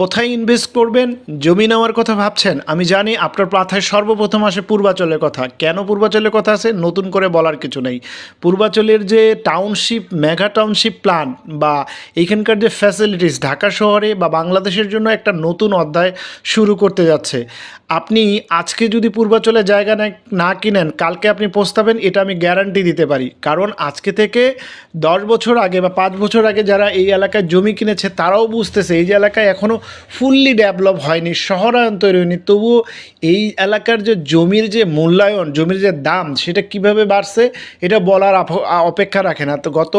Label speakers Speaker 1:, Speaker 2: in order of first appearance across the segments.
Speaker 1: কোথায় ইনভেস্ট করবেন? জমি নেওয়ার কথা ভাবছেন? আমি জানি আপনার মাথায় সর্বপ্রথম আসে পূর্বাচলের কথা। কেন পূর্বাচলের কথা আছে? নতুন করে বলার কিছু নেই। পূর্বাচলের যে টাউনশিপ মেগা টাউনশিপ প্ল্যান বা এইখানকার যে ফ্যাসিলিটিস ঢাকা শহরে বা বাংলাদেশের জন্য একটা নতুন অধ্যায় শুরু করতে যাচ্ছে। আপনি আজকে যদি পূর্বাচলে জায়গা না কিনেন, কালকে আপনি পস্তাবেন এটা আমি গ্যারান্টি দিতে পারি। কারণ আজকে থেকে দশ বছর আগে বা পাঁচ বছর আগে যারা এই এলাকায় জমি কিনেছে, তারাও বুঝতেছে, এই যে এলাকায় এখনও ফুললি ডেভেলপ হয়নি শহরায়ন তৈরি হয়নি। তবুও এই এলাকার যে জমির যে মূল্যায়ন, জমির যে দাম, সেটা কীভাবে বাড়ছে, এটা বলার অপেক্ষা রাখে না। তো গত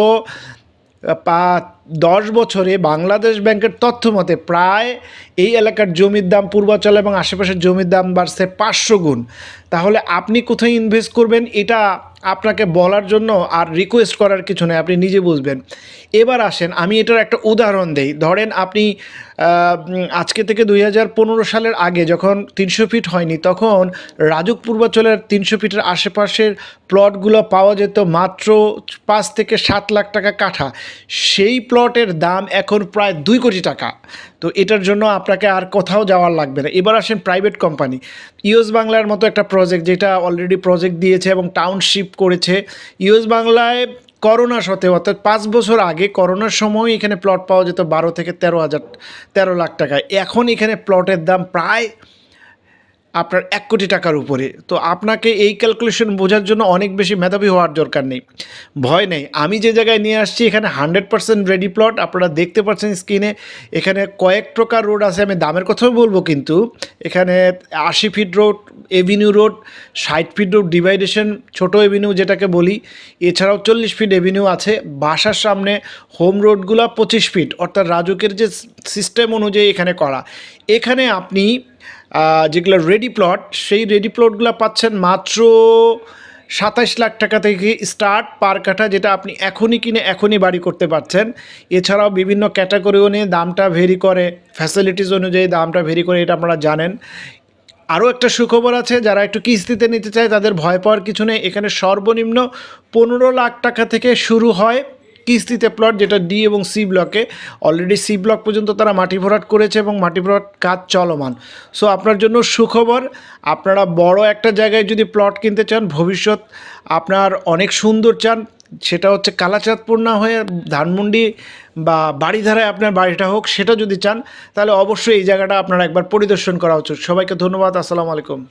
Speaker 1: পা দশ বছরে বাংলাদেশ ব্যাংকের তথ্য মতে প্রায় এই এলাকার জমির দাম পূর্বাচল এবং আশেপাশের জমির দাম বাড়ছে পাঁচশো গুণ। তাহলে আপনি কোথায় ইনভেস্ট করবেন এটা আপনাকে বলার জন্য আর রিকোয়েস্ট করার কিছু নেই, আপনি নিজে বুঝবেন। এবার আসেন, আমি এটার একটা উদাহরণ দেই। ধরেন আপনি আজকে থেকে দুই হাজার পনেরো সালের আগে যখন তিনশো ফিট হয়নি, তখন রাজুক পূর্বাচলের তিনশো ফিটের আশেপাশের প্লটগুলো পাওয়া যেত মাত্র পাঁচ থেকে সাত লাখ টাকা কাঠা। সেই প্লটের দাম এখন প্রায় দুই কোটি টাকা। তো এটার জন্য আপনাকে আর কোথাও যাওয়ার লাগবে না। এবার আসেন প্রাইভেট কোম্পানি ইউএস বাংলার মতো একটা প্রজেক্ট যেটা অলরেডি প্রজেক্ট দিয়েছে এবং টাউনশিপ করেছে। ইউএস বাংলায় করোনা সত্ত্বেও, অর্থাৎ পাঁচ বছর আগে করোনার সময় এখানে প্লট পাওয়া যেত বারো থেকে তেরো হাজার, তেরো লাখ টাকায়। এখন এখানে প্লটের দাম প্রায় আপনার এক কোটি টাকার উপরে। তো আপনাকে এই ক্যালকুলেশন বোঝার জন্য অনেক বেশি মেধাবী হওয়ার দরকার নেই। ভয় নেই। আমি যে জায়গায় নিয়ে আসছি, এখানে হান্ড্রেড পার্সেন্ট রেডি প্লট আপনারা দেখতে পাচ্ছেন স্ক্রিনে এখানে কয়েক প্রকার রোড আছে, আমি দামের কথাও বলব কিন্তু। এখানে আশি ফিট রোড এভিনিউ রোড ষাট ফিট রোড ডিভাইডেশন ছোটো এভিনিউ যেটাকে বলি। এছাড়াও চল্লিশ ফিট এভিনিউ আছে। বাসার সামনে হোম রোডগুলো পঁচিশ ফিট অর্থাৎ রাজুকের যে সিস্টেম অনুযায়ী এখানে করা। এখানে আপনি যেগুলো রেডি প্লট সেই রেডি প্লটগুলো পাচ্ছেন মাত্র সাতাশ লাখ টাকা থেকে স্টার্ট পার কাঠা, যেটা আপনি এখনই কিনে এখনই বাড়ি করতে পারছেন। এছাড়াও বিভিন্ন ক্যাটাগরিও নিয়ে দামটা ভেরি করে ফ্যাসিলিটিস অনুযায়ী দামটা ভেরি করে, এটা আপনারা জানেন। আরও একটা সুখবর আছে, যারা একটু কিস্তিতে নিতে চায়, তাদের ভয় পাওয়ার কিছু নেই। এখানে সর্বনিম্ন পনেরো লাখ টাকা থেকে শুরু হয়। কিস্তিতে প্লট যেটা ডি এবং সি ব্লকে অলরেডি সি ব্লক পর্যন্ত তারা মাটি ভরাট করেছে এবং মাটি ভরাট কাজ চলমান। সো আপনার জন্য সুখবর, আপনারা বড় একটা জায়গায় যদি প্লট কিনতে চান, ভবিষ্যৎ আপনার অনেক সুন্দর চান। সেটা হচ্ছে কালাচাঁদপুর না হয়ে ধানমন্ডি বা বাড়িধারায় আপনার বাড়িটা হোক, সেটা যদি চান, তাহলে অবশ্যই এই জায়গাটা আপনার একবার পরিদর্শন করা উচিত। সবাইকে ধন্যবাদ, আসসালামু আলাইকুম।